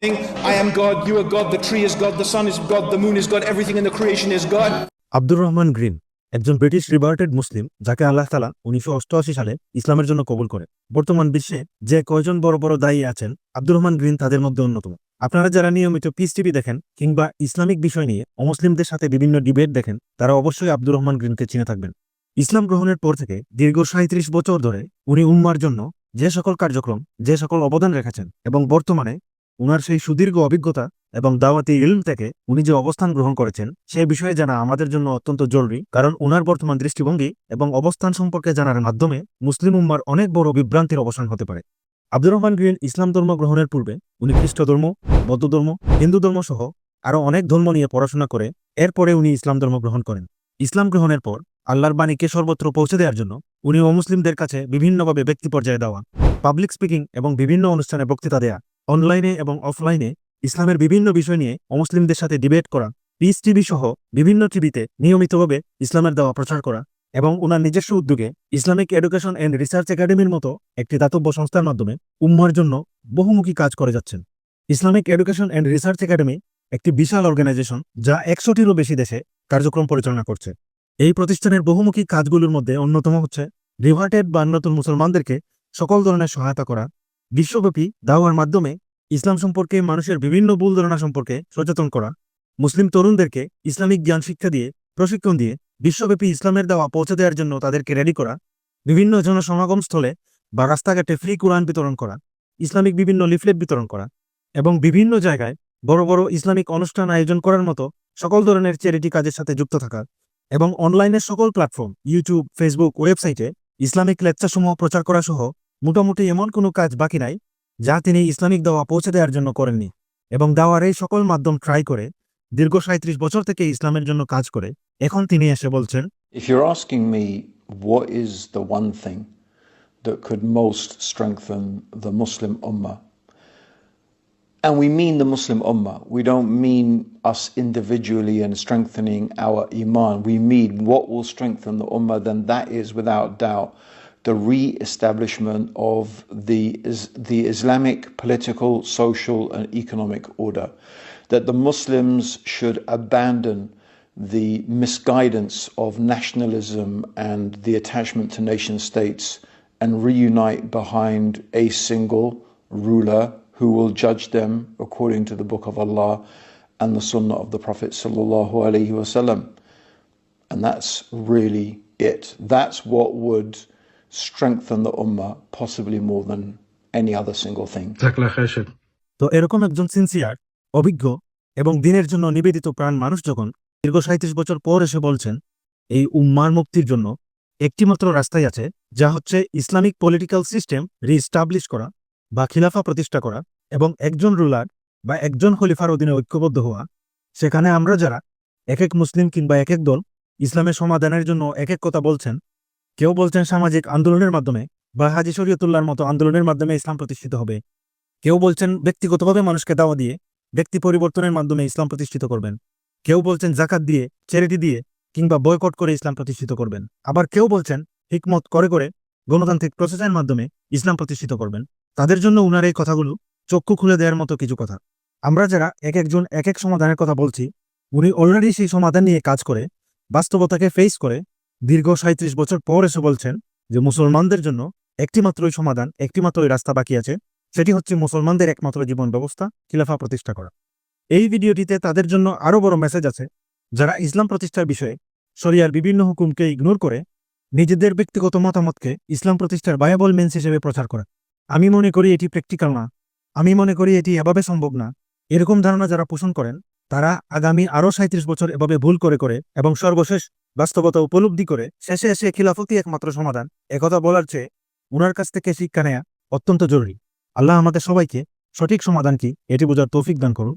I am God, you are God, the tree is God, the sun is God, the moon is God, everything in the creation is God. Abdur Rahman Green একজন British reverted Muslim যাকে আল্লাহ তালা উনিশশো অষ্টআশি সালে ইসলামের জন্য কবুল করে বর্তমান বিশ্বে যে কয়জন বড় বড় দায়ী আছেন আব্দুর রহমান গ্রিন তাদের মধ্যে অন্যতম। আপনারা যারা নিয়মিত পিস টিভি দেখেন কিংবা ইসলামিক বিষয় নিয়ে অমুসলিমদের সাথে বিভিন্ন ডিবেট দেখেন তারা অবশ্যই আব্দুর রহমান গ্রিনকে চিনে থাকবেন। ইসলাম গ্রহণের পর থেকে দীর্ঘ সাঁত্রিশ বছর ধরে উনি উম্মার জন্য যে সকল কার্যক্রম যে সকল অবদান রেখেছেন এবং বর্তমানে উনার সেই সুদীর্ঘ অভিজ্ঞতা এবং দাওয়াতি ইলম থেকে উনি যে অবস্থান গ্রহণ করেছেন, সে বিষয়ে জানা আমাদের জন্য অত্যন্ত জরুরি, কারণ উনার বর্তমান দৃষ্টিভঙ্গি এবং অবস্থান সম্পর্কে জানার মাধ্যমে মুসলিম উম্মার অনেক বড় বিভ্রান্তির অবসান হতে পারে। আব্দুর রহমান গ্রিন ইসলাম ধর্ম গ্রহণের পূর্বে উনি খ্রিস্ট ধর্ম, বৌদ্ধ ধর্ম, হিন্দু ধর্ম সহ আরও অনেক ধর্ম নিয়ে পড়াশোনা করে, এরপরে উনি ইসলাম ধর্ম গ্রহণ করেন। ইসলাম গ্রহণের পর আল্লাহর বাণীকে সর্বত্র পৌঁছে দেওয়ার জন্য উনি অমুসলিমদের কাছে বিভিন্নভাবে ব্যক্তি পর্যায়ে দেওয়া, পাবলিক স্পিকিং এবং বিভিন্ন অনুষ্ঠানে বক্তৃতা দেয়া অনলাইনে এবং অফলাইনে ইসলামের বিভিন্ন বিষয় নিয়ে অমুসলিমদের সাথে ডিবেট করা পিস টিভি সহ বিভিন্ন টিভিতে নিয়মিতভাবে ইসলামের দেওয়া প্রচার করা এবং ওনার নিজস্ব উদ্যোগে ইসলামিক এডুকেশন অ্যান্ড রিসার্চ একাডেমির মতো একটি দাতব্য সংস্থার মাধ্যমে উম্মার জন্য বহুমুখী কাজ করে যাচ্ছেন। Islamic education and research academy একটি বিশাল অর্গানাইজেশন যা একশোটিরও বেশি দেশে কার্যক্রম পরিচালনা করছে। এই প্রতিষ্ঠানের বহুমুখী কাজগুলোর মধ্যে অন্যতম হচ্ছে রিভার্টেড বা নতুন মুসলমানদেরকে সকল ধরনের সহায়তা করা বিশ্বব্যাপী দাওয়ার মাধ্যমে ইসলাম সম্পর্কে মানুষের বিভিন্ন ভুল ধারণা সম্পর্কে সচেতন করা, মুসলিম তরুণদেরকে ইসলামিক জ্ঞান শিক্ষা দিয়ে, প্রশিক্ষণ দিয়ে বিশ্বব্যাপী ইসলামের দাওয়া পৌঁছে দেওয়ার জন্য তাদেরকে রেডি করা, বিভিন্ন জনসমাগম স্থলে বা রাস্তাঘাটে ফ্রি কোরআন বিতরণ করা, ইসলামিক বিভিন্ন লিফলেট বিতরণ করা এবং বিভিন্ন জায়গায় বড় বড় ইসলামিক অনুষ্ঠান আয়োজন করার মতো সকল ধরনের চ্যারিটি কাজের সাথে যুক্ত থাকা এবং অনলাইনের সকল প্ল্যাটফর্ম ইউটিউব ফেসবুক ওয়েবসাইটে ইসলামিক লেকচারসমূহ প্রচার করা সহ মোটামুটি এমন কোনো কাজ বাকি নাই যা তিনি ইসলামিক দাওয়া পৌঁছে দেওয়ার জন্য করেননি এবং দাওয়ার এই সকল মাধ্যম ট্রাই করে দীর্ঘ সাঁত্রিশ বছর থেকে ইসলামের জন্য কাজ করে এখন তিনি এসে বলছেন If you're asking me what is the one thing that could most strengthen the Muslim Ummah, and we mean the Muslim Ummah, we don't mean us individually and strengthening our Iman, we mean what will strengthen the Ummah, then that is without doubt the re-establishment of the, the Islamic political, social and economic order. That the Muslims should abandon the misguidance of nationalism and the attachment to nation states and reunite behind a single ruler who will judge them according to the book of Allah and the sunnah of the Prophet sallallahu alaihi wasallam. And that's really it. That's what would strengthen the ummah possibly more than any other single thing. তো এরকম একজন sincere অভিজ্ঞ এবং দিনের জন্য নিবেদিত প্রাণ মানুষ যখন দীর্ঘ সাঁত্রিশ বছর পর এসে বলছেন এই উম্মার মুক্তির জন্য একটিমাত্র রাস্তাই আছে যা হচ্ছে ইসলামিক পলিটিক্যাল সিস্টেম রিস্টাবলিশ করা বা খিলাফা প্রতিষ্ঠা করা এবং একজন রুলার বা একজন খলিফার অধীনে ঐক্যবদ্ধ হওয়া সেখানে আমরা যারা এক এক মুসলিম কিংবা এক এক দল ইসলামের সমাধানের জন্য এক এক কথা বলছেন কেউ বলছেন সামাজিক আন্দোলনের মাধ্যমে বা হাজি শরীয়তুল্লাহর মতো আন্দোলনের মাধ্যমে ইসলাম প্রতিষ্ঠিত হবে। কেউ বলছেন ব্যক্তিগতভাবে মানুষকে দাওয়া দিয়ে ব্যক্তি পরিবর্তনের মাধ্যমে ইসলাম প্রতিষ্ঠিত করবেন। কেউ বলছেন জাকাত দিয়ে, চ্যারিটি দিয়ে কিংবা বয়কট করে ইসলাম প্রতিষ্ঠিত করবেন। আবার কেউ বলছেন হিকমত করে করে গণতান্ত্রিক প্রসেসের মাধ্যমে ইসলাম প্রতিষ্ঠিত করবেন। তাদের জন্য উনার এই কথাগুলো চক্ষু খুলে দেওয়ার মতো কিছু কথা। আমরা যারা এক একজন এক এক সমাধানের কথা বলছি, উনি অলরেডি সেই সমাধান নিয়ে কাজ করে, বাস্তবতাকে ফেস করে দীর্ঘ সাঁত্রিশ বছর পর এসে বলছেন যে মুসলমানদের জন্য একটিমাত্রই সমাধান, একটিমাত্রই রাস্তা বাকি আছে। সেটি হচ্ছে মুসলমানদের একমাত্র জীবন ব্যবস্থা, খিলাফা প্রতিষ্ঠা করা। এই ভিডিওটিতে তাদের জন্য আরও বড় মেসেজ আছে। যারা ইসলাম প্রতিষ্ঠার বিষয়ে শরিয়ার বিভিন্ন হুকুমকে ইগনোর করে নিজেদের ব্যক্তিগত মতামতকে ইসলাম প্রতিষ্ঠার বায়াবল মেন্স হিসেবে প্রচার করা আমি মনে করি এটি প্র্যাকটিক্যাল না। আমি মনে করি এটি এভাবে সম্ভব না। এরকম ধারণা যারা পোষণ করেন তারা আগামী আরও সাঁত্রিশ বছর এভাবে ভুল করে করে এবং সর্বশেষ বাস্তবতা উপলব্ধি করে শেষে এসে খিলাফতি একমাত্র সমাধান। একথা বলার চেয়ে উনার কাছ থেকে শিক্ষা নেয়া অত্যন্ত জরুরি। আল্লাহ আমাদের সবাইকে সঠিক সমাধান কি এটি বোঝার তৌফিক দান করুন।